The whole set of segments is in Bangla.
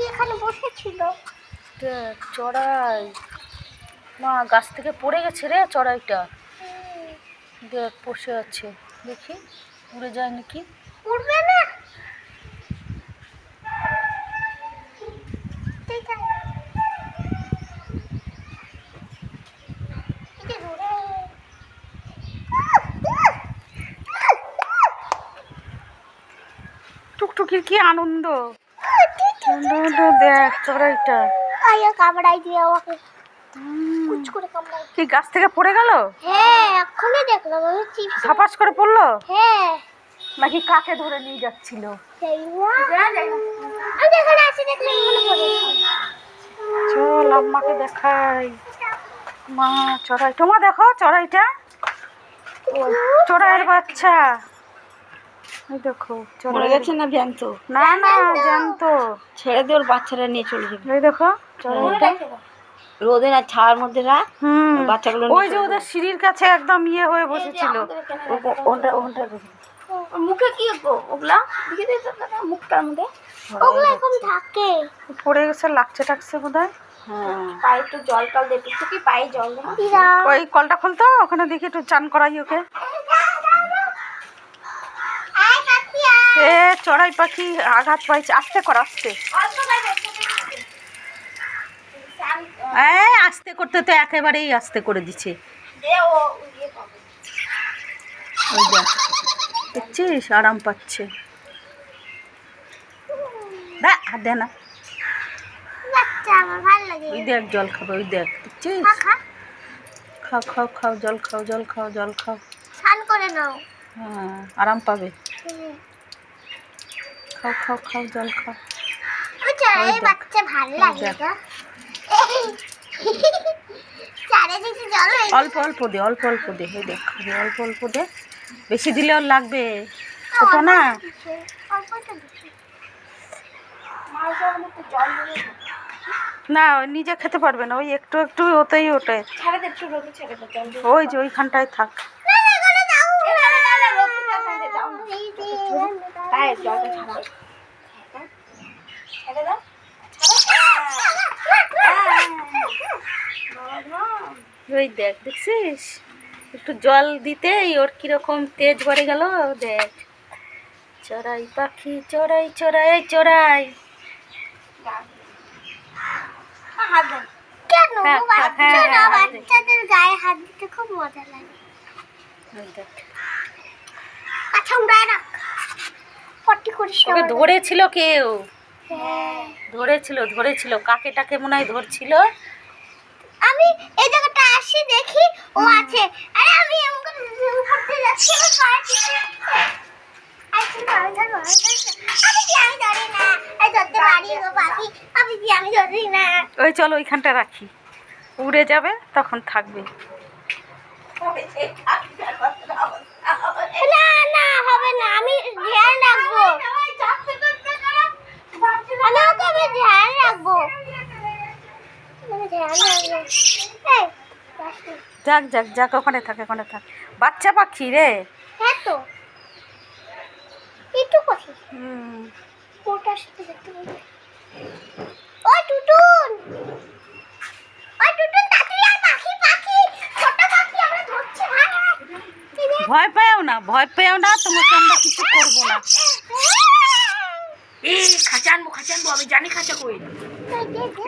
পাখি এখানে বসেছিল। চড়াই। মা গাছ থেকে পড়ে গেছে রে চড়াইটা। দেখ বসে আছে। দেখি উড়ে যায় নাকি? উঠবে না। টুকটুকির কি আনন্দ? দেখ চড়াইটা আয়া কামড়াই দিয়ে আমাকে কুচ করে কামড়াই কি গাছ থেকে পড়ে গেল? হ্যাঁ এখনই দেখলাম আমি চিপস ধাপাস করে পড়ল? হ্যাঁ। নাকি কাকে ধরে নিয়ে যাচ্ছিল? চল আম্মাকে দেখাই। মা চড়াই। তোমার দেখো চড়াইটা? চড়াইয়ের বাচ্চা। দেখো চড়াই গেছে না জ্যান্ত? না না জ্যান্ত। ছেড়ে দিয়ে ওর বাচ্চারা নিয়ে চলে যাবে। এই দেখো চড়াইটা রোদে না ছাওয়ার মধ্যে রাখ হুম। বাচ্চাগুলো ওই যে ওদের সিঁড়ির কাছে একদম ইয়ে হয়ে বসেছিল। ওটা- ওটা মুখে কি ওগুলা? দেখি দে মুখটার মধ্যে। ওগুলো এখন থাকে। পড়ে গেছে লাগছে টাকছে বোধ হয়। পায়ে একটু জল টল দে একটু কি পায়ে জল দে ওই কলটা খুলতো ওখানে দেখি একটু চান করাই ওকে আয় কাকি এ চড়াই পাখি আঘাত পাইছে আস্তে কর আস্তে। এই আস্তে করতে তো একেবারেই আস্তে করে দিচ্ছে ওই দেখ দেখছিস? আরাম পাচ্ছে। দা হাত দে না। ওই দেখ জল খাবে ওই দেখ দেখছিস? খাও খাও খাও জল খাও জল খাও জল খাও। স্নান করে নাও। হ্যাঁ আরাম পাবে। খাও খাও খাও জল খাও। অল্প অল্প দে অল্প অল্প দে এই দেখ অল্প অল্প দে। বেশি দিলে ওর লাগবে। ছোট না। না নিজে খেতে পারবে না ওই একটু একটু ওতেই দে। ওই যে ওইখানটায় থাক। জলটা ছাড়া দাও ওই দেখ দেখছিস একটু জল দিতেই ওর কীরকম তেজ ভরে গেল দেখ চড়াই পাখি চড়াই চড়াই চড়াই কেন হ্যাঁ, হ্যাঁ, দে। বাচ্চাদের গায়ে হাত দিতে খুব মজা লাগে দেখ। উড়ায় রাখ। পটি করিস না ওকে ধরেছিল কেউ? হ্যাঁ। ধরেছিল ধরেছিল। কাকে টাকে মনে হয় ধরছিল? আমি এই জায়গাটা আসি দেখি। ও আছে। আরে আমি এমন উপর যাচ্ছি আমার পায়ে টিপে আমি ধরবো, আমি ধরবো। আমি কি আমি ধরি না? এই ধরতে পারি গো পাখি। আমি কি আমি ধরি না? ওই চলো ওইখানটা রাখি। উড়ে যাবে তখন থাকবে। না না হবে না আমি ধ্যান রাখব। আমি ওকে আমি ধ্যান রাখব। যাক যাক যাক ওখানে থাক ওখানে থাক। বাচ্চা পাখি রে। হ্যাঁ তো। একটু হুম। ওটার সাথে দেখতে পাবো। ওই টুটুন। ওই টুটুন তাড়াতাড়ি আয় পাখি পাখি ছোট পাখি আমরা ধরছি আয়, আয়। এই যে, ভয় পেও না ভয় পেও না তোমাকে আমরা কিছু করব না এই খাঁচা আনব খাঁচা আনব আমি জানি খাঁচা কই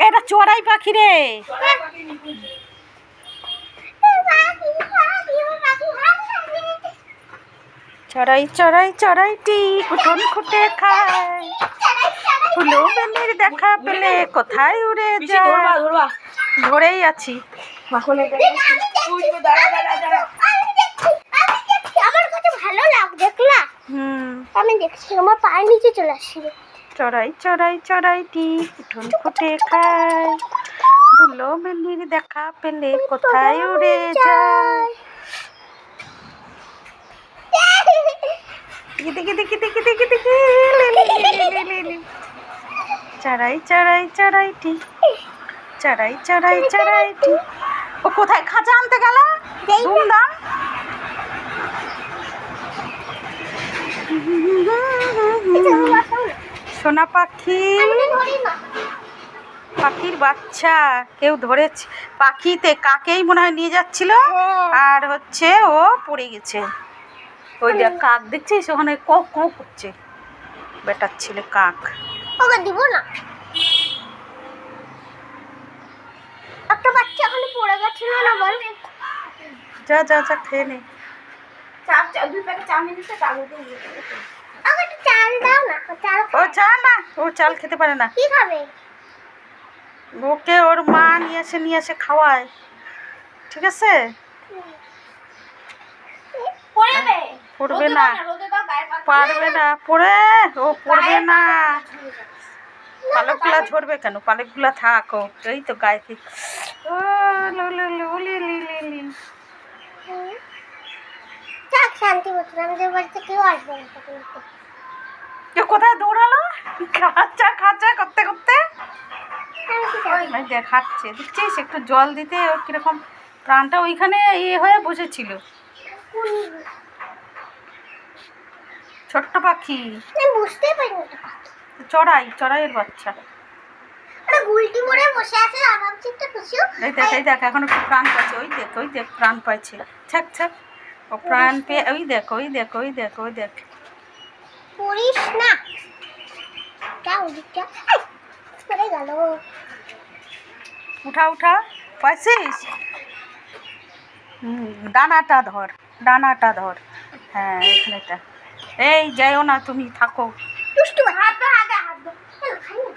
এটা চড়াই পাখি রে। চড়াই চড়াই চড়াইটি উঠোন খুঁটে খায়। ফুলো বেলির দেখা পেলে কোথায় উড়ে যায় ধরেই আছি দাঁড়া, দাঁড়া, দাঁড়া। আমি দেখছি, আমি দেখছি। আমার কাছে ভালো লাগ দেখলা হুম আমি দেখছি আমার পায়ের নিচে চলে আসছিল। চড়াই চড়াই চড়াইটি উঠোন ফুটে খায়। ফুলো বেলির দেখা পেলে কোথায় উড়ে যায়? দেখি দেখি দেখি দেখি দেখি। চড়াই চড়াই চড়াইটি চড়াই চড়াই চড়াইটি ও কোথায়? খাঁচা আনতে গেল। ধুমধাম এই যে আমার সামনে। সোনা পাখি। পাখির বাচ্চা কেউ ধরেছে। পাখিতে কাকেই মনে হয় নিয়ে যাচ্ছিল? আর হচ্ছে ও পড়ে গেছে। ওই দেখ কাক দেখছিস? ওখানে কক কক করছে। বেটার ছেলে কাক। ওকে দিব না। একটা বাচ্চা ওখানে পড়ে গেছিল না বল? যা যা যা খেয়ে নে। চার চার দুই প্যাকেট চাউমিন দিতে কাগজ দিয়ে আমাকে চাল দাও না ও চাল ও চা না ও চাল খেতে পারে না। কি খাবে? ওকে ওর মা নিয়ে আসে নিয়ে আসে খাওয়ায়। ঠিক আছে? পড়বে? পড়বে না। পারবে না পড়ে ও পড়বে না। পালকগুলা ঝরবে কেন? পালকগুলা থাক ও এই তো গায়ে আমাদের বাড়িতে কেউ আসবে না কোথায় দৌড়ালো? খাচ্ছা খাচ্ছা করতে করতে? দেখ খাচ্ছে দেখছিস? একটু জল দিতে ওর কীরকম প্রাণটা ওইখানে ইয়ে হয়ে বসেছিল। ছোট্ট পাখি। পারি। চড়াই চড়াইয়ের বাচ্চা। গুলটি মরে বসে আছে আর ভাবছি একটা খুশিও। এই দেখ এই দেখ এখন একটু প্রাণ পাচ্ছে। ওই দেখ ওই দেখ প্রাণ পাইছে। ছাক ছাক ও প্রাণ পেয়ে ওই দেখ ওই দেখ ওই দেখ ওই দেখ। পড়িস না। পড়ে গেল। উঠা উঠা। পাইছিস ডানাটা ধর ডানাটা ধর। হ্যাঁ এখানেটা। এই যাইও না তুমি থাকো দুষ্টু হাত ধর আগে হাত ধর চলো, খাই না।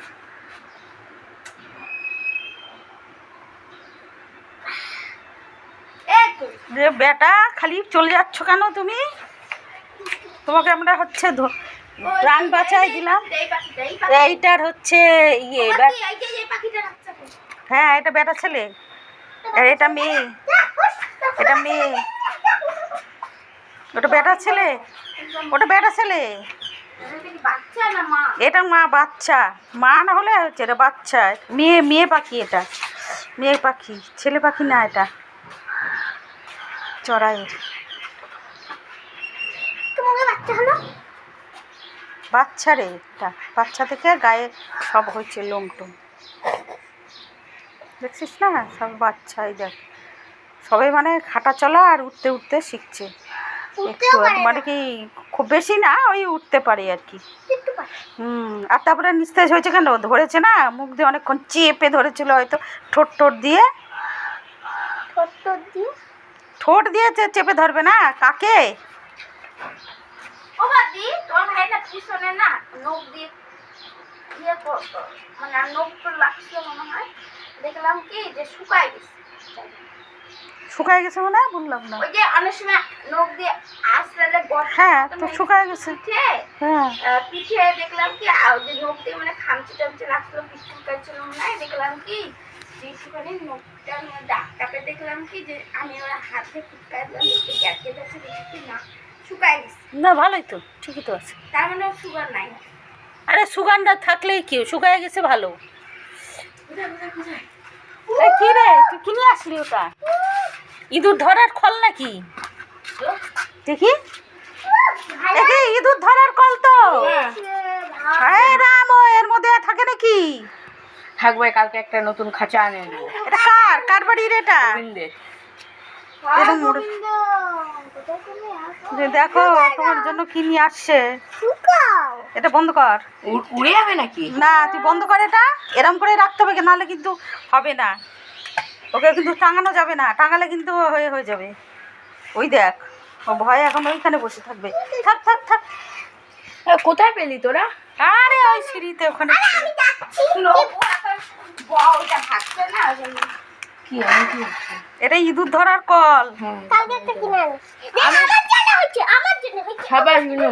রে বেটা খালি চলে যাচ্ছ কেন তুমি? তোমাকে আমরা হচ্ছে প্রাণ বাঁচাই দিলাম। এইটার হচ্ছে ইয়ে যে? হ্যাঁ এটা বেটা ছেলে। এটা মেয়ে। এটা মেয়ে। ওটা বেটা ছেলে। ওটা বেটা ছেলে। এটা মা বাচ্চা। মা না হলে হচ্ছে এটা বাচ্চা। মেয়ে মেয়ে পাখি এটা। মেয়ে পাখি ছেলে পাখি না এটা। চড়াইয়ের বাচ্চা রে এটা। বাচ্চা থেকে গায়ে সব হয়েছে লোম টোম দেখছিস না? সব বাচ্চাই দেখ। সবাই মানে হাঁটা চলা আর উঠতে উঠতে শিখছে। একটু মানে কি খুব বেশি না ওই উঠতে পারে আর কি। হুম আর তারপরে নিস্তেজ হয়েছে কেন? ধরেছে না? মুখ দিয়ে অনেকক্ষণ চেপে ধরেছিল হয়তো ঠোঁট টোট দিয়ে। ঠোঁট টোট দিয়ে? ঠোঁট দিয়ে চেপে ধরবে না? কাকে? ও বাদি তোমার ভাইটা পিছনে না নখ দিয়ে ইয়ে করতো। মানে নখ তো লাগছিল মনে হয়। দেখলাম কি যে শুকায় গেছে। শুকায় গেছে মনে? বললাম না। ওই যে অনেক সময় নখ দিয়ে আসলে হ্যাঁ তো শুকায় গেছে। পিঠে হ্যাঁ। পিঠে দেখলাম কি আর যে নখ দিয়ে মানে খামচি টামচি লাগছিল পিঠ মনে হয়। দেখলাম কি যে একটুখানি নখটার মধ্যে ডাকটাকে দেখলাম কি যে আমি ওর হাতে দিলাম যাচ্ছে দেখি না শুকায় গেছে। না ভালোই তো ঠিকই তো আছে। তার মানে সুগার নাই। আরে সুগানটা থাকলেই কি শুকায় গেছে ভালো। কি রে তুই কিনে আসলি ওটা? ইঁদুর ধরার খল নাকি? দেখি। একে ইঁদুর ধরার কল তো। হ্যাঁ। রাম ও এর মধ্যে থাকে নাকি? থাকবে কালকে একটা নতুন খাঁচা আনে দেবো এটা কার? কার বাড়ির এটা? গোবিন্দের। দেখো তোমার জন্য কি নিয়ে আসছে? এটা বন্ধ কর। উড়ে যাবে নাকি? না তুই বন্ধ কর এটা। এরম করে রাখতে হবে নাহলে কিন্তু হবে না। ওকে কিন্তু টাঙানো যাবে না। টাঙালে কিন্তু হয়ে হয়ে যাবে। ওই দেখ ও ভয়ে এখন ওইখানে বসে থাকবে। থাক থাক থাক। এ, কোথায় পেলি তোরা? আরে ওই সিঁড়িতে ওখানে ভাগছে না কি কি এটা ইঁদুর ধরার কল। হ্যাঁ। কালকে একটা কিনে আনিস। আমার জন্য হচ্ছে আমার জন্য হচ্ছে। খাবারগুলো